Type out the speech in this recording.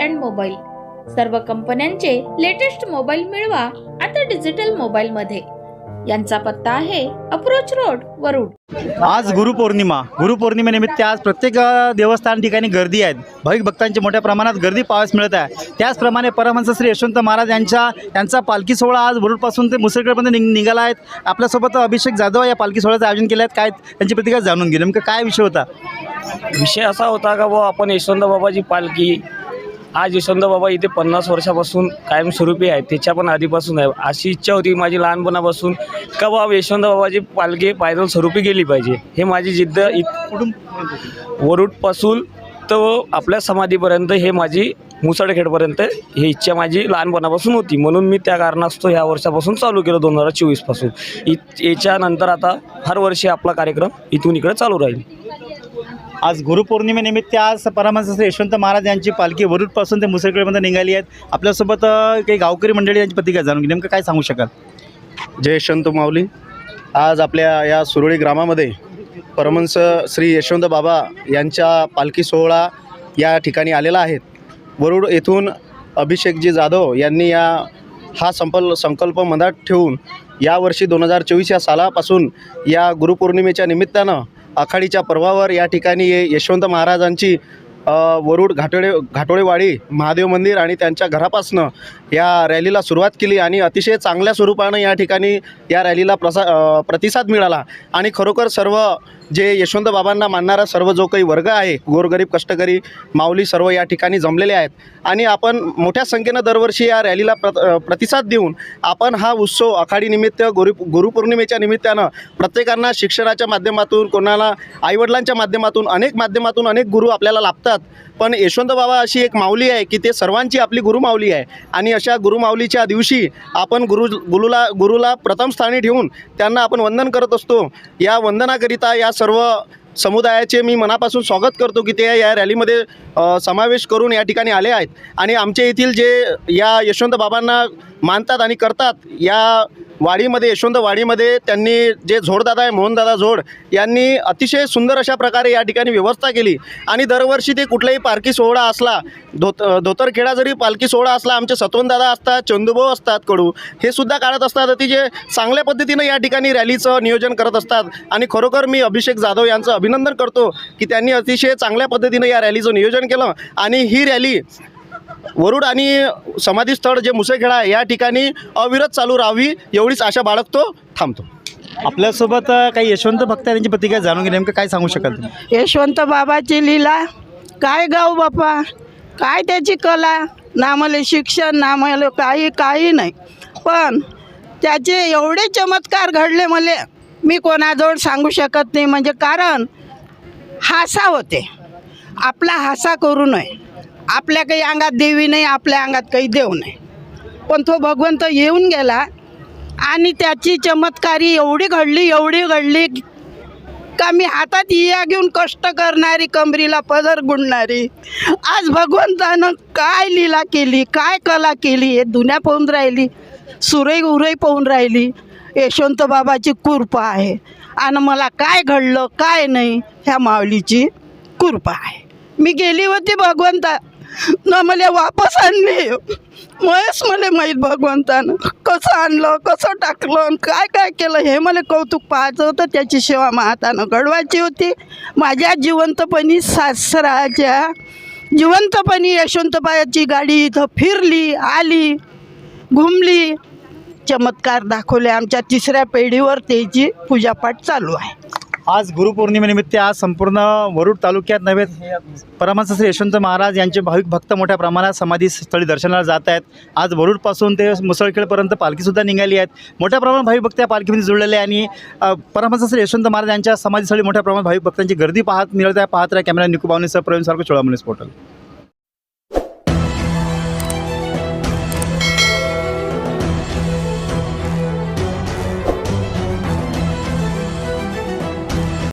And mobile सर्व कंपन्यांचे latest mobile मिळवा आता डिजिटल मोबाईल मध्ये. यांचा पत्ता आहे अप्रोच रोड वरुड. आज गुरुपौर्णिमा. गुरुपौर्णिमेनिमित्त आज प्रत्येक देवस्थान ठिकाणी गर्दी आहेत. भाविक भक्तांची मोठ्या प्रमाणात गर्दी पाहायला मिळत आहे. त्याचप्रमाणे परमहंस श्री यशवंत महाराज यांच्या यांचा पालखी सोहळा आज वरुडपासून ते मुसळगडपर्यंत निघ निघाला आहेत आपल्यासोबत अभिषेक जाधव या पालखी सोहळ्याचं आयोजन केलं आहे काय त्यांची प्रतिक्रिया जाणून घेऊ. नेमकं काय विषय होता? विषय असा होता का बुवा आपण यशवंत बाबाची पालखी आज यशवंत बाबा इथे पन्नास वर्षापासून कायमस्वरूपी आहे त्याच्या पण आधीपासून आहे. अशी इच्छा होती माझी लहानपणापासून का बाबा यशवंत बाबाची पालखी पायदल स्वरूपी गेली पाहिजे. हे माझी जिद्द इथून वरुडपासून तर आपल्या समाधीपर्यंत हे माझी मुसळखेडपर्यंत ही इच्छा माझी लहानपणापासून होती. म्हणून मी त्या कारणास्तव ह्या वर्षापासून चालू केलं दोन हजार चोवीसपासून. इ याच्यानंतर आता हर वर्षी आपला कार्यक्रम इथून इकडे चालू राहील. आज गुरुपौर्णिमेनिमित्त आज परमहंस यशवंत महाराज यांची पालखी वरुडपासून ते मुसळगडपर्यंत निघाली आहेत. आपल्यासोबत काही गावकरी मंडळी यांची प्रतिक्रिया जाणून नेमकं काय सांगू शकाल? जय यशवंत माऊली. आज आपल्या या सुरळी ग्रामामध्ये परमंस श्री यशवंत बाबा यांच्या पालखी सोहळा या ठिकाणी आलेला आहे. वरुड येथून अभिषेकजी जाधव यांनी या हा संपल संकल्प मनात ठेवून यावर्षी दोन हजार चोवीस या सालापासून या गुरुपौर्णिमेच्या निमित्तानं आखाडीच्या पर्वावर या ठिकाणी यशवंत महाराजांची वरुड घाटोळे घाटोळेवाडी महादेव मंदिर आणि त्यांच्या घरापासनं या रॅलीला सुरुवात केली आणि अतिशय चांगल्या स्वरूपानं या ठिकाणी या रॅलीला प्रसा प्रतिसाद मिळाला. आणि खरोखर सर्व जे यशवंत बाबांना मानणारा सर्व जो काही वर्ग आहे गोरगरीब कष्टकरी माऊली सर्व या ठिकाणी जमलेले आहेत. आणि आपण मोठ्या संख्येनं दरवर्षी या रॅलीला प्र प्रतिसाद देऊन आपण हा उत्सव आखाडीनिमित्त गुरु गुरुपौर्णिमेच्या निमित्तानं प्रत्येकांना शिक्षणाच्या माध्यमातून कोणाला आईवडिलांच्या माध्यमातून अनेक माध्यमातून अनेक गुरु आपल्याला लाभतात. पण यशवंत बाबा अशी एक माऊली आहे की ते सर्वांची आपली गुरुमाऊली आहे. आणि अशा गुरुमाऊलीच्या दिवशी आपण गुरु गुरुला गुरुला प्रथम स्थानी ठेवून त्यांना आपण वंदन करत असतो. या वंदनाकरिता या सर्व समुदायाचे मी मनापासून स्वागत करतो की ते या रॅलीमध्ये समावेश करून या ठिकाणी आले आहेत. आणि आमच्या येथील जे या यशवंत बाबांना मानतात आणि करतात या वाडीमध्ये यशवंत वाडीमध्ये त्यांनी जे झोडदादा आहे मोहनदादा झोड यांनी अतिशय सुंदर अशा प्रकारे या ठिकाणी व्यवस्था केली. आणि दरवर्षी ते कुठलाही पालखी सोहळा असला धोत धोतरखेडा जरी पालखी सोहळा असला आमचे सत्वनदादा असतात चंदूभाऊ असतात कडू हे सुद्धा काढत असतात. अतिशय चांगल्या पद्धतीनं या ठिकाणी रॅलीचं नियोजन करत असतात. आणि खरोखर मी अभिषेक जाधव यांचं अभिनंदन करतो की त्यांनी अतिशय चांगल्या पद्धतीनं या रॅलीचं नियोजन केलं. आणि ही रॅली वरुड आणि समाधीस्थळ जे मुसेखेडा आहे या ठिकाणी अविरत चालू राहावी एवढीच आशा बाळगतो थांबतो. आपल्यासोबत अ, काही यशवंत भक्त आहेत, त्यांची प्रतिक्रिया जाणून घेऊ नेमकं काय सांगू शकाल तुम्ही? यशवंत बाबाची लीला काय गाव बापा? काय त्याची कला? ना मला शिक्षण ना मला काही काही नाही. पण त्याचे एवढे चमत्कार घडले मला मी कोणाजवळ सांगू शकत नाही. म्हणजे कारण हासा होते. आपला हासा करू नये. आपल्या काही अंगात देवी नाही आपल्या अंगात काही देव नाही. पण तो भगवंत येऊन गेला आणि त्याची चमत्कारी एवढी घडली एवढी घडली का मी हातात इया घेऊन कष्ट करणारी कमरीला पदर गुंडणारी आज भगवंतानं काय लीला केली काय कला केली हे दुन्या पाहून राहिली सुरई उरई पाहून राहिली यशवंत बाबाची कृपा आहे. आणि मला काय घडलं काय नाही ह्या माऊलीची कृपा आहे. मी गेली होती भगवंता न मला वापस आणली. मयच मला माहीत भगवंतानं. कसं आणलं कसं टाकलं आणि काय काय केलं हे मला कौतुक पाहायचं होतं. त्याची सेवा महातानं घडवायची होती. माझ्या जिवंतपणी सासराच्या जिवंतपणी यशवंतबायाची गाडी इथं फिरली आली घुमली. चमत्कार दाखवले आमच्या तिसऱ्या पिढीवर त्याची पूजापाठ चालू आहे. आज गुरुपौर्णिमेनिमित्त आज संपूर्ण वरुड तालुक्यात नव्हे परमहंस श्री यशवंत महाराज यांचे भाविक भक्त मोठ्या प्रमाणात समाधी स्थळी दर्शनाला जात आहेत. आज वरुडपासून ते मुसळखेडपर्यंत पालखीसुद्धा निघाली आहेत. मोठ्या प्रमाणात भाविक भक्त या पालखीमध्ये जुळलेले आहे आणि अ, परमहंस श्री यशवंत महाराज यांच्या समाधीस्थळी मोठ्या प्रमाणात भाविक भक्तांची गर्दी पाहत मिळत आहे पाहत राहा. कॅमेरा निकुबावणीसह प्रवीण सारखं चोळामणीस पोर्टल.